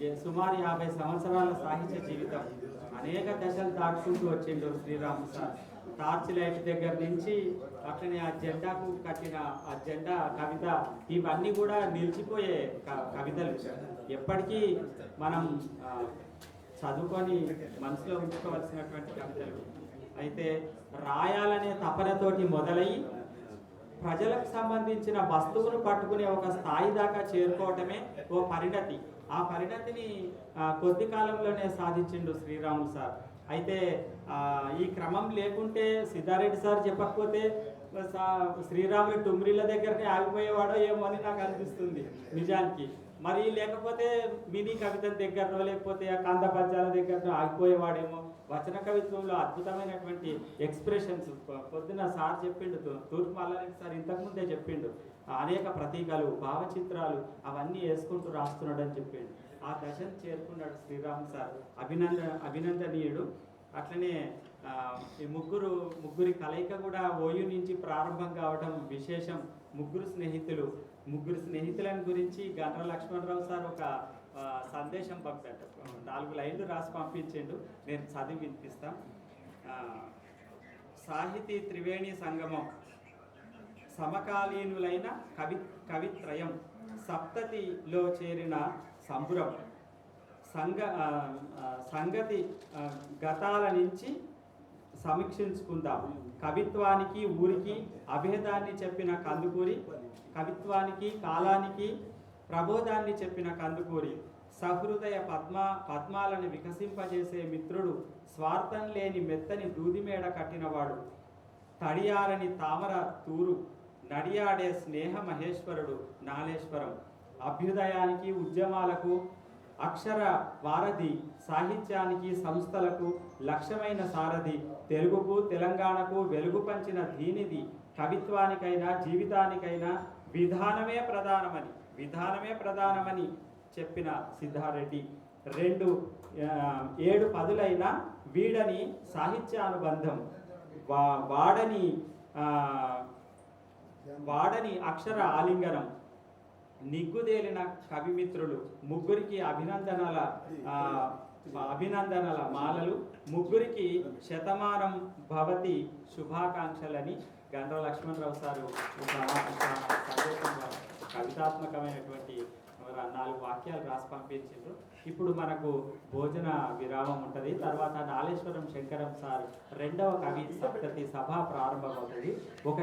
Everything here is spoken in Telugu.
సుమారు యాభై సంవత్సరాల సాహిత్య జీవితం. అనేక దశలు దాటుకుంటూ వచ్చిండు శ్రీరామ్ సార్. టార్చ్ లైట్ దగ్గర నుంచి అట్లనే ఆ జెండాకు కట్టిన ఆ జెండా కవిత ఇవన్నీ కూడా నిలిచిపోయే కవితలు. ఎప్పటికీ మనం చదువుకొని మనసులో ఉంచుకోవాల్సినటువంటి కవితలు. అయితే రాయాలనే తపనతోటి మొదలై ప్రజలకు సంబంధించిన వస్తువును పట్టుకునే ఒక స్థాయి దాకా చేరుకోవటమే ఓ పరిణతి. ఆ పరిణతిని కొద్ది కాలంలోనే సాధించిండు శ్రీరాములు సార్. అయితే ఈ క్రమం లేకుంటే సిద్ధారెడ్డి సార్ చెప్పకపోతే సా- శ్రీరాములు టుమ్రిల దగ్గరనే ఆగిపోయేవాడో ఏమో అని నాకు అనిపిస్తుంది నిజానికి. మరి లేకపోతే మినీ కవిత దగ్గరనో లేకపోతే ఆ కంద పద్యాల దగ్గరనో ఆగిపోయేవాడేమో. వచన కవిత్వంలో అద్భుతమైనటువంటి ఎక్స్ప్రెషన్స్. పొద్దున సార్ చెప్పిండు తూర్పు మల్లారెడ్డి సార్ ఇంతకుముందే చెప్పిండు. అనేక ప్రతీకలు భావచిత్రాలు అవన్నీ వేసుకుంటూ రాస్తున్నాడు అని చెప్పిండు. ఆ దశను చేరుకున్నాడు శ్రీరామ్ సార్. అభినంద అభినందనీయుడు. అట్లనే ఈ ముగ్గురు ముగ్గురి కలయిక కూడా ఓయూ నుంచి ప్రారంభం కావడం విశేషం. ముగ్గురు స్నేహితులు. ముగ్గురు స్నేహితులను గురించి గండ్ర లక్ష్మణరావు సార్ ఒక సందేశం పంపాడు నాలుగు లైన్లు రాసి పంపించిండు. నేను చదివి వినిపిస్తాం. సాహితీ త్రివేణి సంగమం. సమకాలీనులైన కవి కవిత్రయం. సప్తతిలో చేరిన సంబురం. సంగ సంగతి గతాల నుంచి సమీక్షించుకుందాం. కవిత్వానికి ఊరికి అభేదాన్ని చెప్పిన కందుకూరి కవిత్వానికి కాలానికి ప్రబోధాన్ని చెప్పిన కందుకూరి సహృదయ పద్మ పద్మాలను వికసింపజేసే మిత్రుడు స్వార్థం లేని మెత్తని దూదిమేడ కట్టినవాడు తడియారని తామర తూరు నడియాడే స్నేహ మహేశ్వరుడు నాలేశ్వరం. అభ్యుదయానికి ఉద్యమాలకు అక్షర వారధి సాహిత్యానికి సంస్థలకు లక్ష్యమైన సారథి తెలుగుకు తెలంగాణకు వెలుగు పంచిన దీనిది కవిత్వానికైనా జీవితానికైనా విధానమే ప్రధానమని విధానమే ప్రధానమని చెప్పిన సిద్ధారెడ్డి. రెండు ఏడు పదులైన వీడని సాహిత్యానుబంధం. వా వాడని వాడని అక్షర ఆలింగనం. నిగ్గుదేలిన కవిమిత్రులు ముగ్గురికి అభినందనల అభినందనల మాలలు ముగ్గురికి శతమానం భవతి శుభాకాంక్షలని గండ్ర లక్ష్మణరావు సారు కవితాత్మకమైనటువంటి నాలుగు వాక్యాలు రాసి పంపించారు ఇప్పుడు మనకు భోజన విరామం ఉంటుంది. తర్వాత నాలేశ్వరం శంకరం సార్ రెండవ కవి సప్తతి సభ ప్రారంభమవుతుంది. ఒక